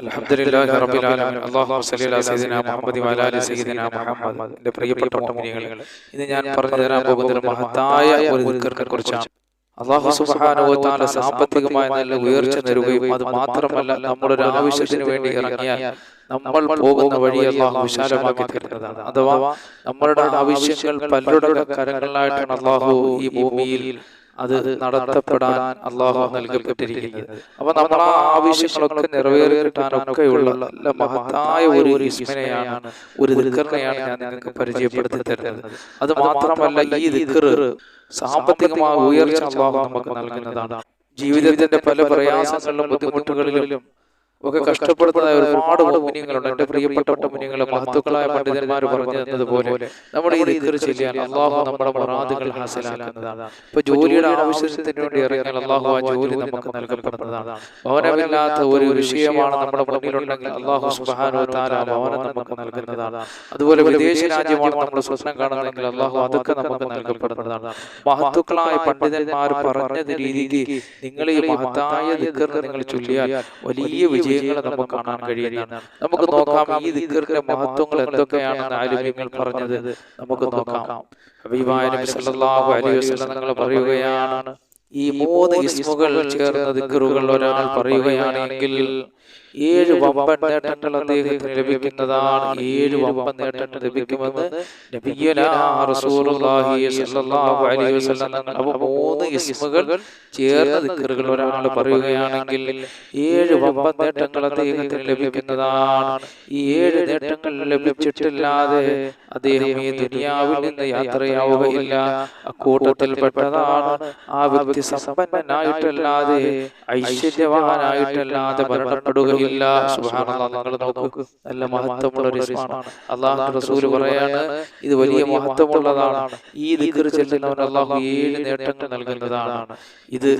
അൽഹംദുലില്ലാഹി റബ്ബിൽ ആലമീൻ. അല്ലാഹുമ്മ സല്ലി അലാ സയ്യിദിനാ മുഹമ്മദി വഅലാ അലി സയ്യിദിനാ മുഹമ്മദ്. എന്റെ പ്രിയപ്പെട്ട മുഅ്മിനീങ്ങളെ ഇന്ന് ഞാൻ പറഞ്ഞു തരാൻ പോകുന്ന മഹത്തായ ഒരു ദിക്റിനെ കുറിച്ചാണ്. അള്ളാഹു സുബാനുവോ താല സാമ്പത്തികമായ നല്ല ഉയർച്ച തരുകയും അത് മാത്രമല്ല നമ്മുടെ ഒരു ആവശ്യത്തിന് വേണ്ടി ഇറങ്ങിയാൽ നമ്മൾ പോകുന്ന വഴി അള്ളാഹു വിശാലമാക്കി തരുന്നതാണ്. അഥവാ നമ്മളുടെ ആവശ്യങ്ങൾ പലരുടെ കരങ്ങളിലായിട്ടാണ് അള്ളാഹു ഈ ഭൂമിയിൽ അത് നടത്തപ്പെടാൻ അള്ളാഹു നൽകപ്പെട്ടിരിക്കുന്നത് അപ്പൊ നമ്മൾ ആ ആവശ്യങ്ങളൊക്കെ നിറവേറി കിട്ടാനൊക്കെയുള്ള മഹത്തായ ഒരു വിസ്മയാണ് ഒരു ദിക്കറിനെയാണ് ഞാൻ നിങ്ങൾക്ക് പരിചയപ്പെടുത്തി തരുന്നത്. അത് മാത്രമല്ല ഈ ദിക്കർ സാമ്പത്തികമായ ഉയർച്ച അള്ളാഹു നമുക്ക് നൽകുന്നതാണ്. ജീവിതത്തിന്റെ പല പ്രയാസങ്ങളിലും ബുദ്ധിമുട്ടുകളിലും ഒക്കെ കഷ്ടപ്പെടുന്നതായ ഒരുപാട് മുനിങ്ങളുണ്ട് എന്റെ പ്രിയപ്പെട്ട മുനിങ്ങളെ മഹത്തുക്കളായ പണ്ഡിതന്മാർ പറഞ്ഞു തന്നതുപോലെ നമ്മുടെ ഈ ദിക്കർ ചെയ്യാൻ അള്ളാഹു നമ്മുടെ മുറാദുകൾ ഹാസിലാക്കുന്നതാണ് ഇപ്പൊ ജോലിയുടെ ആവശ്യത്തിന് വേണ്ടി ഇറങ്ങിയാൽ അള്ളാഹു ആ ജോലി നമുക്ക് നൽകപ്പെടുന്നതാണ്. ഭവനമില്ലാത്ത ഒരു വിഷയമാണ് നമ്മുടെ മുന്നിലുണ്ടെങ്കിൽ അള്ളാഹു സുബാനോ താര ഭവനം നമുക്ക് നൽകുന്നതാണ്. അതുപോലെ വിദേശ രാജ്യമാണ് നമ്മൾ സ്വപ്നം കാണുന്നതെങ്കിൽ അള്ളാഹു അതൊക്കെ നമുക്ക് നൽകപ്പെടുന്നതാണ്. മഹത്തുക്കളായ പണ്ഡിതന്മാർ പറഞ്ഞ രീതിക്ക് നിങ്ങൾ ഈ മഹത്തായ ദിക്കറിന് നിങ്ങൾ ചൊല്ലിയാൽ വലിയ വിജയങ്ങൾ നമുക്ക് കാണാൻ കഴിയുന്നതാണ് നമുക്ക് നോക്കാം ഈ ദിക്കറിന്റെ മഹത്വങ്ങൾ എന്തൊക്കെയാണെന്ന് ആലിമ്യങ്ങൾ പറഞ്ഞത് നമുക്ക് നോക്കാം. നിങ്ങൾ പറയുകയാണ്. ഈ മൂന്ന് ഇസ്മുകൾ ചേർന്ന ദിക്കറുകൾ ഒരാൾ പറയുകയാണെങ്കിൽ ഏഴ് വമ്പൻ നേട്ടങ്ങൾ അദ്ദേഹത്തിന് ലഭിക്കുന്നതാണ് ഏഴ് വമ്പൻ നേട്ടങ്ങൾ ലഭിക്കുമെന്ന് മൂന്ന് ഇസ്മുകൾ ചേർന്ന ദിക്കറുകൾ ഒരാൾ പറയുകയാണെങ്കിൽ ഏഴ് വമ്പൻ നേട്ടങ്ങൾ അദ്ദേഹത്തിന് ലഭിക്കുന്നതാണ്. ഈ ഏഴ് നേട്ടങ്ങൾ ലഭിച്ചിട്ടില്ലാതെ അദ്ദേഹം ഈ ദുനിയാവിൽ നിന്ന് യാത്രയാവുകയില്ല. അക്കൂട്ടത്തിൽപ്പെട്ടതാണ് ആ വ്യക്തി സമ്പന്നനായിട്ടല്ലാതെ ഐശ്വര്യവാനായിട്ടല്ലാതെ മരണപ്പെടുകയില്ല സുബ്ഹാനല്ലാഹ് നിങ്ങൾ നോക്കൂ നല്ല മഹത്വമുള്ള ഒരു ഇസ്മാണ്. അള്ളാഹു റസൂൽ പറയാണ് ഇത് വലിയ മഹത്വമുള്ളതാണ്. ഈ ദിക്ർ ചെല്ലുന്നവൻ അള്ളാഹു ഏഴ് നേട്ടങ്ങൾ നൽകുന്നതാണ്. ഇത്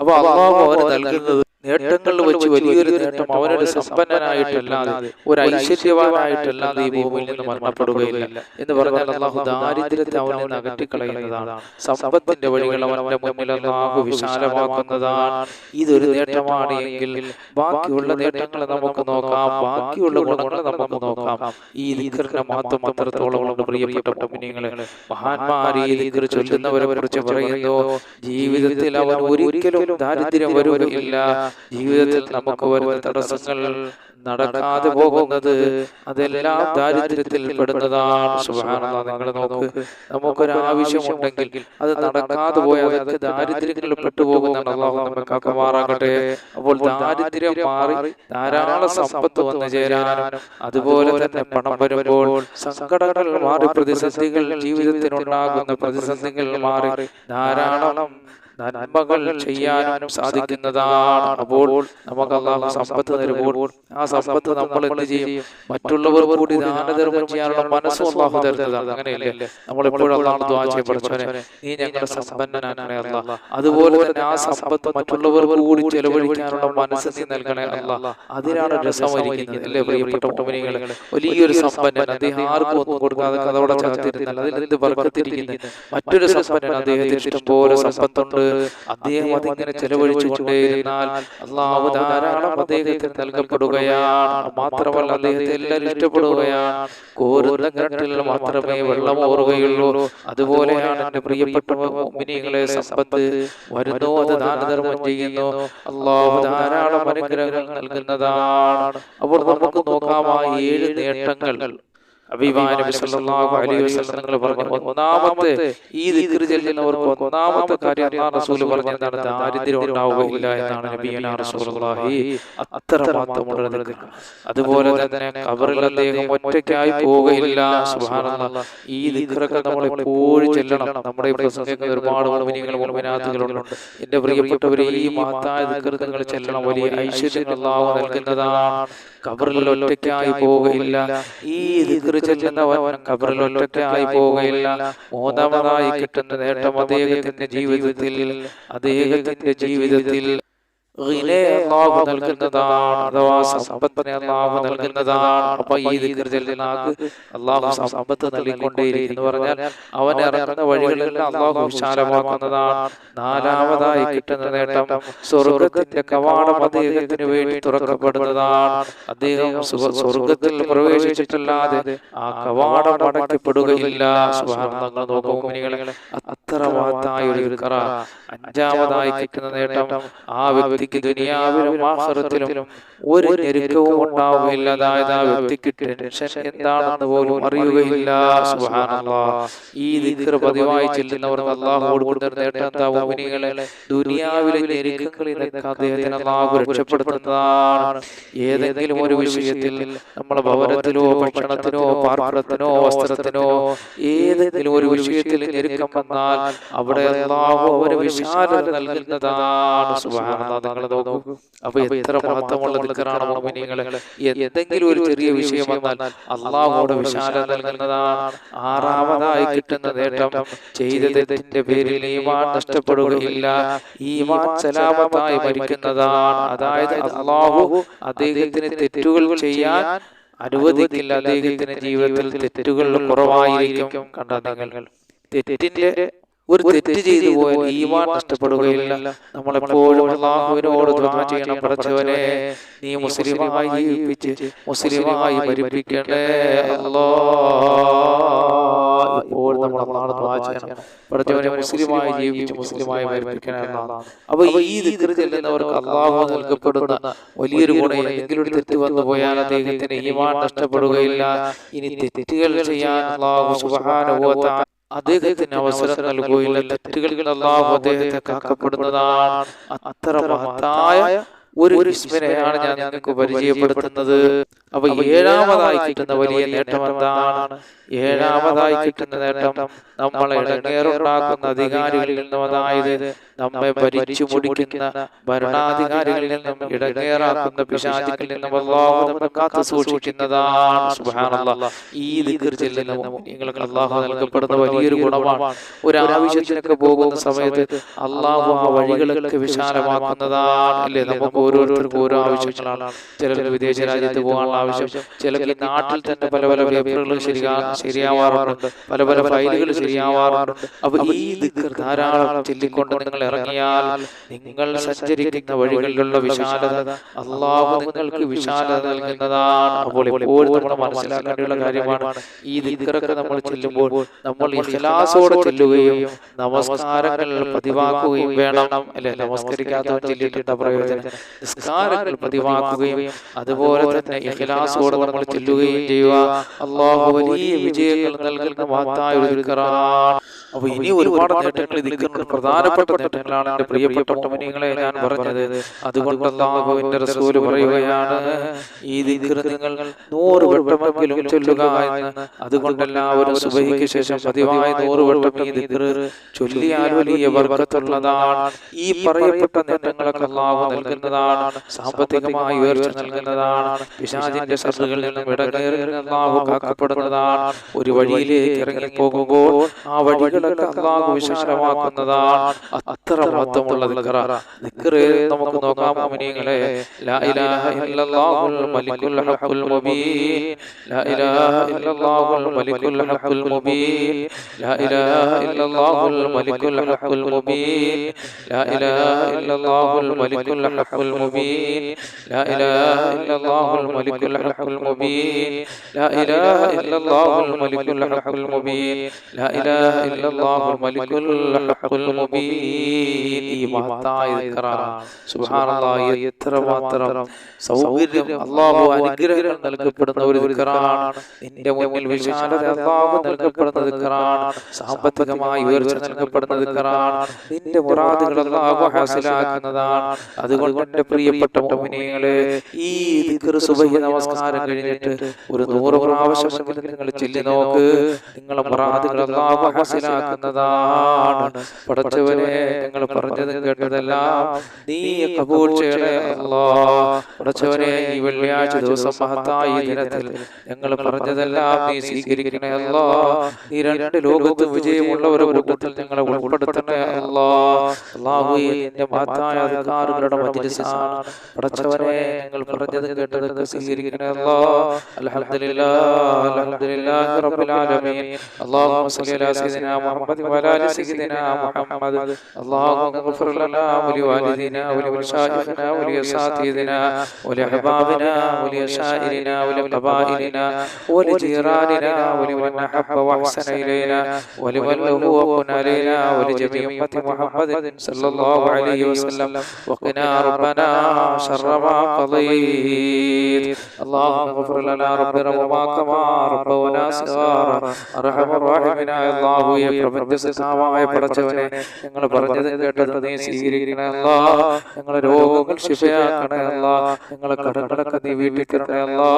അപ്പൊ അള്ളാഹു അവന് നൽകുന്നത് നേട്ടങ്ങളിൽ വെച്ച് വലിയൊരു നേട്ടം അവനൊരു സമ്പന്നനായിട്ടല്ലാതെ ഒരു ഐശ്വര്യവാനായിട്ടല്ലാതെ ഈ ഭൂമിയിൽ നിന്ന് മരണപ്പെടുകയില്ല. എന്ന് പറഞ്ഞാൽ അള്ളാഹു ദാരിദ്ര്യത്തെ അവനെ നിന്ന് അകറ്റിക്കളയുന്നതാണ് സമ്പത്തിന്റെ വഴികൾ അവന്റെ മുന്നിൽ അള്ളാഹു വിശാലമാക്കുന്നതാണ്. ഇതൊരു നേട്ടമാണ് എങ്കിൽ ബാക്കിയുള്ള നേട്ടങ്ങൾ നമുക്ക് നോക്കാം. ബാക്കിയുള്ള ഗുണങ്ങൾ നമുക്ക് നോക്കാം. ഈ ദിക്കറിന്റെ മാത്രം അത്രത്തോളം പ്രിയപ്പെട്ട കുഞ്ഞുങ്ങളെ മഹാന്മാരെ ഈ ദിക്കർ ചൊല്ലുന്നവരെ കുറിച്ച് പറയുന്നു. ജീവിതത്തിൽ അവർ ഒരിക്കലും ദാരിദ്ര്യം വരുകയില്ല. ജീവിതത്തിൽ നമുക്ക് വരുന്ന തടസ്സങ്ങൾ നടക്കാതെ പോകുന്നത് അതെല്ലാം ദാരിദ്ര്യത്തിൽ പെടുന്നതാണ്. സുബ്ഹാനല്ലാഹ് നിങ്ങൾ നോക്ക്. നമുക്കൊരു ആവശ്യമുണ്ടെങ്കിൽ അത് നടക്കാതെ പോയാൽ അതൊക്കെ ദാരിദ്ര്യങ്ങളിൽ പെട്ടുപോകുന്നതാണ് അള്ളാഹു കാക്കുമാറാകട്ടെ. അപ്പോൾ ദാരിദ്ര്യം മാറി ധാരാളം സമ്പത്ത് വന്നു ചേരാനും അതുപോലെ തന്നെ പണം വരുമ്പോൾ സങ്കടങ്ങൾ മാറി പ്രതിസന്ധികൾ ജീവിതത്തിനുണ്ടാകുന്ന പ്രതിസന്ധികൾ മാറി ധാരാളം നന്മകൾ ചെയ്യാനും സാധിക്കുന്നതാണ്. അപ്പോൾ നമുക്ക് അള്ളാഹു സമ്പത്ത് തരുമ്പോൾ ആ സമ്പത്ത് നമ്മൾ എന്ത് ചെയ്യും? മറ്റുള്ളവർ കൂടി ദാനധർമ്മം ചെയ്യാനുള്ള മനസ്സ് അള്ളാഹു തരുന്നതാണ്. അങ്ങനെയല്ലേ? നമ്മൾ എപ്പോഴും അള്ളാഹു ദ്വാ നീ ഞങ്ങളുടെ സമ്പന്നനാണ് അല്ല അതുപോലെ തന്നെ ആ സമ്പത്ത് മറ്റുള്ളവർ കൂടി ചെലവഴിക്കാനുള്ള മനസ്സ് നീ നൽകണേ അല്ല അതിനാണ് രസമായിരിക്കുന്നത് അല്ലേ പ്രിയപ്പെട്ട വലിയൊരു സമ്പന്നൻ അദ്ദേഹം ആർക്കും ഒന്നും കൊടുക്കാതെ കഥവിടെ ചാത്തിരുന്നാൽ അതിൽ എന്ത് വർക്കത്തിരിക്കുന്നത് മറ്റൊരു സമ്പന്നൻ അദ്ദേഹത്തിന് ഇഷ്ടംപോലെ സമ്പത്തുണ്ട് അദ്ദേഹം അതിങ്ങനെ ചെലവഴിച്ചു കൊണ്ടേയിരുന്നാൽ അള്ളാഹു ധാരാളം അദ്ദേഹത്തിന് നൽകപ്പെടുകയാണ്. മാത്രമല്ല അദ്ദേഹത്തെ എല്ലാവരും ഇഷ്ടപ്പെടുകയാണ്. കോരുന്ന കിണറ്റിൽ മാത്രമേ വെള്ളം ഓറുകയുള്ളൂ. അതുപോലെയാണ് എന്റെ പ്രിയപ്പെട്ട മിനികളെ സമ്പത്ത്. വരുന്നു അത് ദാനധർമ്മം ചെയ്യുന്നു. അള്ളാഹു ധാരാളം അനുഗ്രഹങ്ങൾ നൽകുന്നതാണ്. അപ്പോൾ നമുക്ക് നോക്കാം ആ ഏഴ് നേട്ടങ്ങൾ. ഒന്നാമത്തെ ഈ ചെല്ലുന്നവർക്ക് ഒന്നാമത്തെ കാര്യം റസൂൽ എന്താണ്? ദാരിദ്ര്യം ഉണ്ടാവുകയില്ല എന്നാണ് നബിയന റസൂലുള്ളാഹി അത്ര മാത്രമുള്ള ദിക്ർ. അതുപോലെ തന്നെ കബറിൽ അദ്ദേഹം ഒറ്റയ്ക്കായി പോവുകയില്ല സുബ്ഹാനല്ലാഹ് ഈ ദിക്റൊക്കെ നമ്മൾ എപ്പോഴും ചെല്ലണം. നമ്മുടെ പ്രസംഗിക്കുന്ന ഒരുപാട് മുഅ്മിനീങ്ങൾ മുഅ്മിനാത്തുകളുണ്ട് എന്റെ പ്രിയപ്പെട്ടവരെ ഈ മഹത്തായ നിങ്ങൾ ചെല്ലണം. വലിയ ഐശ്വര്യം അല്ലാഹു നൽകുന്നതാണ്. ഖബറിൽ ഒറ്റയ്ക്കായി പോവുകയില്ല ഈ ദിക്ർ ചെല്ലുന്നവൻ ഒറ്റയ്ക്കായി പോവുകയില്ല മൂന്നാമതായി കിട്ടുന്ന നേട്ടം അദ്ദേഹത്തിന്റെ ജീവിതത്തിൽ അദ്ദേഹത്തിന്റെ ജീവിതത്തിൽ അള്ളാഹു നൽകുന്നതാണ് അഥവാ സമ്പത്തിനെ അള്ളാഹു നൽകുന്നതാണ്. അപ്പൊ ഈ അള്ളാഹു സമ്പത്ത് പറഞ്ഞാൽ അവൻ ഇറങ്ങുന്ന വഴികളെല്ലാം അള്ളാഹു വിശാലമാക്കുന്നതാണ്. നാലാമതായി കിട്ടുന്ന നേട്ടം സ്വർഗത്തിന്റെ കവാടം അദ്ദേഹത്തിന് വേണ്ടി തുറക്കപ്പെടുന്നതാണ്. അദ്ദേഹം സ്വർഗത്തിൽ പ്രവേശിച്ചിട്ടല്ലാതെ ആ കവാടം അടയ്ക്കപ്പെടുകയില്ല. മുഅ്മിനീങ്ങളെ അത്ര മഹത്തായ ഒരു അഞ്ചാമതായി കിട്ടുന്ന നേട്ടം ആ വ്യക്തിക്ക് ദുനിയാവിലും ആഖിറത്തിലും ഒരു ഞെരുക്കവും ഉണ്ടാവുകയില്ല. അതായത് ആ വ്യക്തിക്ക് ടെൻഷൻ എന്താണെന്ന് പോലും അറിയുകയില്ല. ഈ ദിക്ർ പതിവായി ചെല്ലുന്നവർ അള്ളാഹു കൊടുക്കുന്ന ഒരു നേട്ടം എന്താ ദുനിയാവിലെ ഞെരുക്കങ്ങളിൽ നിന്നൊക്കെ അദ്ദേഹത്തിന് അള്ളാഹു രക്ഷപ്പെടുത്തുന്നതാണ്. ഏതെങ്കിലും ഒരു വിഷയത്തിൽ നമ്മളെ ഭവനത്തിലോ ഭക്ഷണത്തിനോ പാർപ്പിടത്തിനോ വസ്ത്രത്തിനോ ഏതെങ്കിലും ഒരു വിഷയത്തിൽ ഞെരുക്കം വന്നാൽ അവിടെ അള്ളാഹു അവരെ വിശാലത നൽകുന്നതാണ്. നിങ്ങൾ നോക്കൂ. അപ്പൊ എത്ര മഹത്വമുള്ള ദിക്റാണ് മുഅ്മിനീങ്ങളെ എന്തെങ്കിലും ഒരു ചെറിയ വിഷയം വന്നാൽ അള്ളാഹോട് വിശാല നൽകുന്നതാണ് ആറാമതായി കിട്ടുന്ന നേട്ടം ചെയ്ത തെറ്റിന്റെ പേരിൽ ഈമാൻ നഷ്ടപ്പെടുകയില്ല. ഈമാൻ സലാമത്തായി മരിക്കുന്നതാണ്. അതായത് അള്ളാഹു അദ്ദേഹത്തിന് തെറ്റുകൾ ചെയ്യാൻ അനുവദിക്കില്ല. അദ്ദേഹത്തിന്റെ ജീവിതത്തിൽ തെറ്റുകൾ കുറവായിരിക്കും കണ്ട നിങ്ങൾ? തെറ്റിന്റെ ഒരു തെറ്റ് ചെയ്തു പോയാൽ ഈമാൻ നഷ്ടപ്പെടുകയില്ല. നമ്മളെപ്പോഴും അള്ളാഹുവിനോട് ദുആ ചെയ്യണം പഠിച്ചവനെ നീ മുസ്ലിമായി ജീവിപ്പിച്ച് മുസ്ലിമായി മരിപ്പിക്കണേ അല്ലാ ഇപ്പോൾ നമ്മൾ അള്ളാഹുവോട് ദുആ ചെയ്യണം. പഠിച്ചവനെ മുസ്ലിമായി ജീവിപ്പിച്ച് മുസ്ലിമായി മരിപ്പിക്കണേ അല്ലാ അപ്പൊ ഈ ദിക്ർ ചെല്ലുന്നവർക്ക് അള്ളാഹു നൽകപ്പെടുന്ന വലിയൊരു ഗുണം എന്തെങ്കിലും തെറ്റ് വന്നു പോയാൽ അദ്ദേഹത്തിന് ഈമാൻ നഷ്ടപ്പെടുകയില്ല. ഇനി തെറ്റുകൾ ചെയ്യാൻ അള്ളാഹു സുബ്ഹാനഹു വ തആല അദ്ദേഹത്തിന് അവസരം നൽകുകയില്ല തെറ്റുകളിൽ അള്ളാഹു അദ്ദേഹത്തെ കാക്കപ്പെടുന്നതാണ്. അത്ര മഹത്തായ ഒരു ഇസ്മിനെയാണ് ഞാൻ നിങ്ങൾക്ക് പരിചയപ്പെടുത്തുന്നത്. അപ്പൊ ഏഴാമതായി കിട്ടുന്ന വലിയ നേട്ടം എന്താണ്? ഏഴാമതായി കിട്ടുന്ന നേട്ടം നമ്മളെ ഇടങ്ങേറുണ്ടാക്കുന്ന അധികാരികളിൽ നിന്നും അതായത് നമ്മെ ഭരിച്ചു മുടിക്കുന്ന ഭരണാധികാരികളിൽ നിന്നും ഇടങ്ങേറാക്കുന്ന പിശാചികളിൽ നിന്നും അള്ളാഹു നമ്മെ കാത്തു സൂക്ഷിക്കുന്നതാണ്. സുബ്ഹാനല്ലാഹ്. ഈ ദിക്ർ ചെല്ലുന്ന നിങ്ങൾക്ക് അള്ളാഹു നൽകപ്പെടുന്ന വലിയൊരു ഗുണമാണ്. ഒരു ആവശ്യത്തിനൊക്കെ പോകുന്ന സമയത്ത് അള്ളാഹു ആ വഴികളൊക്കെ വിശാലമാക്കുന്നതാണ്. അല്ലേ? നമുക്ക് ഓരോരുത്തർക്കും ഓരോ ആവശ്യങ്ങളാണ്. ചിലർ വിദേശ രാജ്യത്ത് പോകാനുള്ള ആവശ്യം ചില നാട്ടിൽ തന്നെ പല പല പേപ്പറുകൾ ശരിയാ ശരിയാവാറുണ്ട്. പല പല ഫയലുകൾ ശരിയാവാറുണ്ട്. അപ്പൊ ഈ ദിക്ർ ധാരാളം ചൊല്ലിക്കൊണ്ട് നിങ്ങൾ ഇറങ്ങിയാൽ നിങ്ങൾ സഞ്ചരിക്കുന്ന വഴികളിലുള്ള വിശാലത അള്ളാഹു നിങ്ങൾക്ക് വിശാലത നൽകുന്നതാണ്. അപ്പോൾ എപ്പോഴും നമ്മൾ മനസ്സിലാക്കേണ്ടിയുള്ള കാര്യമാണ് ഈ ദിക്കറൊക്കെ നമ്മൾ ചെല്ലുമ്പോൾ നമ്മൾ ഇഹ്ലാസോടെ ചെല്ലുകയും നമസ്കാരങ്ങൾ പതിവാക്കുകയും വേണം. അല്ലെ? നമസ്കരിക്കാത്തവൻ ചെല്ലിട്ടിട്ട പ്രയോജനം. നിസ്കാരങ്ങൾ പതിവാക്കുകയും അതുപോലെ തന്നെ ഇഖ്ലാസോടെ നമ്മൾ ചെല്ലുകയും ചെയ്യുക. അള്ളാഹു വലിയ വിജയങ്ങൾ നൽകുന്ന മഹത്തായ ഒരു അപ്പൊ ഇനി ഒരുപാട് നേട്ടങ്ങൾ ഇതിക്കുന്നുണ്ട് പ്രധാനപ്പെട്ട നേട്ടങ്ങളാണ് എന്റെ പ്രിയപ്പെട്ട മോമിനികളെ ഞാൻ പറഞ്ഞത്. അതുകൊണ്ട് അള്ളാഹുവിന്റെ റസൂൽ പറയുകയാണ് ഈ ദിക്ർ നിങ്ങൾ നൂറ് വട്ടമെങ്കിലും ചൊല്ലുക എന്ന് അതുകൊണ്ട് എല്ലാവരും സുബഹിക്ക് ശേഷം പതിവായി നൂറ് വട്ടം ഈ ദിക്ർ ചൊല്ലിയാൽ വലിയ വർഗത്തുള്ളതാണ് ഈ പറയപ്പെട്ട നേട്ടങ്ങളൊക്കെ അള്ളാഹു നൽകുന്നതാണ്. സാമ്പത്തികമായി ഉയർച്ച നൽകുന്നതാണ്. പിശാചിന്റെ ശത്രുകളിൽ നിന്നും ഇടകയറി അള്ളാഹു കാക്കപ്പെടുന്നതാണ്. ഒരു വഴിയിലേക്ക് ഇറങ്ങി പോകുമ്പോൾ ആ വഴികളൊക്കെ അള്ളാഹു വിശാലമാക്കുന്നതാണ്. അത്ര മഹത്വമുള്ള നമുക്ക് നോക്കാം ലാ ഇലാഹ ഇല്ലല്ലാഹുൽ മലിക്കുൽ ഹഖുൽ മുബീൻ. ലാ ഇലാഹ ഇല്ലല്ലാഹുൽ മലിക്കുൽ ഹഖുൽ മുബീൻ. ലാ ഇലാഹ ഇല്ലല്ലാഹുൽ മലിക്കുൽ ഹഖുൽ മുബീൻ. ലാ ഇലാഹ ഇല്ലല്ലാഹുൽ മലിക്കുൽ ഹഖുൽ മുബീൻ. ലാ ഇലാഹ ഇല്ലല്ലാഹുൽ മലിക്കുൽ ഹഖുൽ മുബീൻ ലാ ഇലാഹ ഇല്ലല്ലാഹുൽ മലിക്കുൽ ഹഖുൽ മുബീൻ ലാ ഇലാഹ ഇല്ലല്ലാഹുൽ മലിക്കുൽ ഹഖുൽ മുബീൻ ഈ മഹത്തായ ദിക്റാണ് സുബ്ഹാനല്ലാഹ് എത്ര മാത്രം സൗകര്യം അള്ളാഹു അനുഗ്രഹങ്ങൾ നൽകപ്പെടുന്ന ഒരു ദിക്റാണ് നിന്റെ മുന്നിൽ വിശാലത അല്ലാഹു നൽകപ്പെടുന്ന ദിക്റാണ് സാമ്പത്തികമായി ഉയർച്ച നൽകപ്പെടുന്ന ദിക്റാണ് നിന്റെ മുറാദുകൾ അല്ലാഹു ഹാസിലാക്കുന്നതാണ്. അതുകൊണ്ട് പ്രിയപ്പെട്ട മുഅ്മിനീങ്ങളെ ഈ ദിക്ർ സുബഹി നമസ്കാരം കഴിഞ്ഞിട്ട് ഒരു നൂറ് പ്രാവശ്യമെങ്കിലും നിങ്ങൾ ചൊല്ലി നോക്ക്. നിങ്ങളെ പ്രാതികളെല്ലാം അല്ലാഹു ഹാസിലാക്കുന്നതാണ് പടച്ചവനെ നിങ്ങൾ പറഞ്ഞത് കേട്ടതെല്ലാം നീ കബൂൾ ചെയ്യണേ അല്ലാ. പടച്ചവനെ ഈ വെള്ളിയാഴ്ച ദിവസം മഹത്തായ ദിനത്തിൽ ഞങ്ങൾ പറഞ്ഞതെല്ലാം നീ സ്വീകരിക്കണേ ഈ നീ രണ്ട് ലോകത്തും വിജയമുള്ള ഒരു കൂട്ടത്തിൽ ഞങ്ങളെ ഉൾപ്പെടുത്തണേ അല്ലാ. നിന്റെ മഹത്തായ അധികാരങ്ങളുടെ മജ്ലിസാണ്. പടച്ചവനെ ഞങ്ങൾ പറഞ്ഞത് കേട്ടതൊക്കെ സ്വീകരിക്കണേ അല്ലാ അൽഹംദുലില്ലാഹ് അൽഹംദുലില്ലാഹി റബ്ബിൽ ആലമീൻ اللهم صل على سيدنا محمد وعلى ال سيدنا محمد اللهم اغفر لنا ولوالدينا ولمشايخنا ولاساتذتنا ولأحبابنا ولأشائرنا ولقبائلنا ولجيراننا ولمن أحب وأحسن إلينا ولمن له وقنا علينا ولجميع أمة محمد صلى الله عليه وسلم وقنا ربنا شر ما قضيت اللهم اغفر لنا ربنا وما كما ربنا صغارا അർഹമ റഹീമിനായ അല്ലാഹുവേ പ്രപഞ്ചസിദ്ധമായ പടച്ചവനെ ഞങ്ങൾ പറഞ്ഞത് കേട്ടത് നീ സ്വീകരിക്കണേ അല്ലാ ഞങ്ങളെ രോഗങ്ങൾ ശിഫയാക്കണേ അല്ലാ ഞങ്ങളെ കടങ്ങളൊക്കെ നീ വീട്ടിക്കണേ അല്ലാ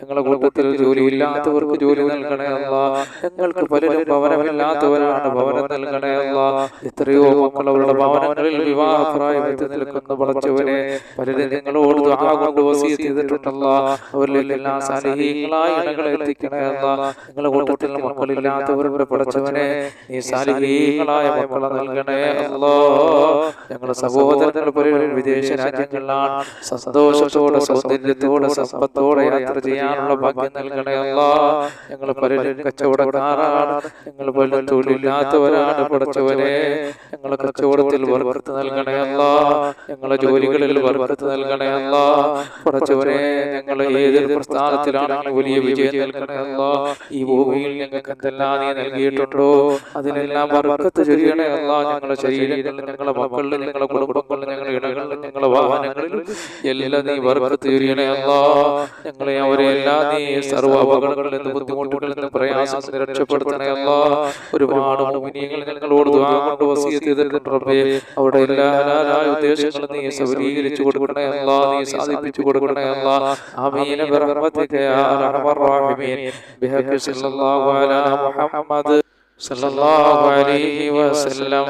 ഞങ്ങളെ കുടുംബത്തിൽ ജോലി ഇല്ലാത്തവർക്ക് ജോലി നൽകണേ അല്ലാ ഞങ്ങൾക്ക് പലരും ഭവനമില്ലാത്തവരാണ് ഭവനം നൽകണേ അല്ലാ എത്രയോ മക്കൾ അവരുടെ ഭവനങ്ങളിൽ വിവാഹപ്രായം എത്തി നിൽക്കുന്ന പടച്ചവനെ പലരും നിങ്ങളോട് ദുആ കൊണ്ട് വസീയത്ത് ചെയ്തിട്ടുണ്ടല്ലോ അവരിലേക്കെല്ലാം സാലിഹീങ്ങളായ ഇണകളെ എത്തിക്കണേ അല്ലാ. നിങ്ങളുടെ കൂട്ടത്തിൽ മക്കളില്ലാത്തവരുടെ പടച്ചവനെ നീ സാലിഹീങ്ങളായ മക്കളെ നൽകണേ അല്ലോ. ഞങ്ങളുടെ സഹോദരങ്ങൾ പലരും വിദേശ രാജ്യങ്ങളിലാണ് സന്തോഷത്തോടെ സൗന്ദര്യത്തോടെ സമ്പത്തോടെ യാത്ര ചെയ്യാനുള്ള ഭാഗ്യം നൽകണേ അല്ലോ. ഞങ്ങൾ പലരും കച്ചവടക്കാരാണ്. ഞങ്ങൾ പലരും തൊഴിലില്ലാത്തവരാണ് പടച്ചവനെ ഞങ്ങളെ കച്ചവടത്തിൽ വർവർത്ത് നൽകണേ അല്ലോ. ഞങ്ങളെ ജോലികളിൽ വർവർത്ത് നൽകണേ അല്ലോ. പഠിച്ചവരെ ഞങ്ങൾ ഏതൊരു പ്രസ്ഥാനത്തിലാണെങ്കിലും വലിയ വിജയം നൽകണേ അല്ലോ. ഈ ഭൂമിയിൽ ഞങ്ങൾക്ക് എന്തെല്ലാം നീ നൽകിയിട്ടുണ്ടോ? അതിനെല്ലാം വർക്കത്ത് ചൊരിയണേ അല്ല. ഞങ്ങളുടെ ശരീരങ്ങളിൽ ഞങ്ങളുടെ മക്കളിൽ ഞങ്ങളുടെ കുടുംബങ്ങളിൽ ഞങ്ങളുടെ ഇടങ്ങളിൽ ഞങ്ങളുടെ വാഹനങ്ങളിൽ എല്ലാം നീ വർക്കത്ത് ചൊരിയണേ അല്ല. ഞങ്ങളെ അവരെ എല്ലാം നീ സർവ അപകടങ്ങളിൽ നിന്ന് ബുദ്ധിമുട്ടുകളിൽ നിന്ന് പ്രയാസത്തിൽ രക്ഷപ്പെടുത്തണേ അല്ല. ഒരുപാട് മുനിയങ്ങൾ ഞങ്ങളോട് കൊണ്ട് വസീയത്ത് ചെയ്തിട്ടുണ്ട് റബ്ബേ. അവിടെ എല്ലാ ഉദ്ദേശങ്ങളും നീ സബലീകരിച്ചു കൊടുക്കണേ അല്ല. നീ സാധിപ്പിച്ചു കൊടുക്കണേ അല്ല. ആമീൻ. ബിറഹ്മതിക യാ അർഹമർ റഹീമീൻ ബിഹഖി സല്ലല്ലാഹു അലാ മുഹമ്മദ് സല്ലല്ലാഹു അലൈഹി വസല്ലം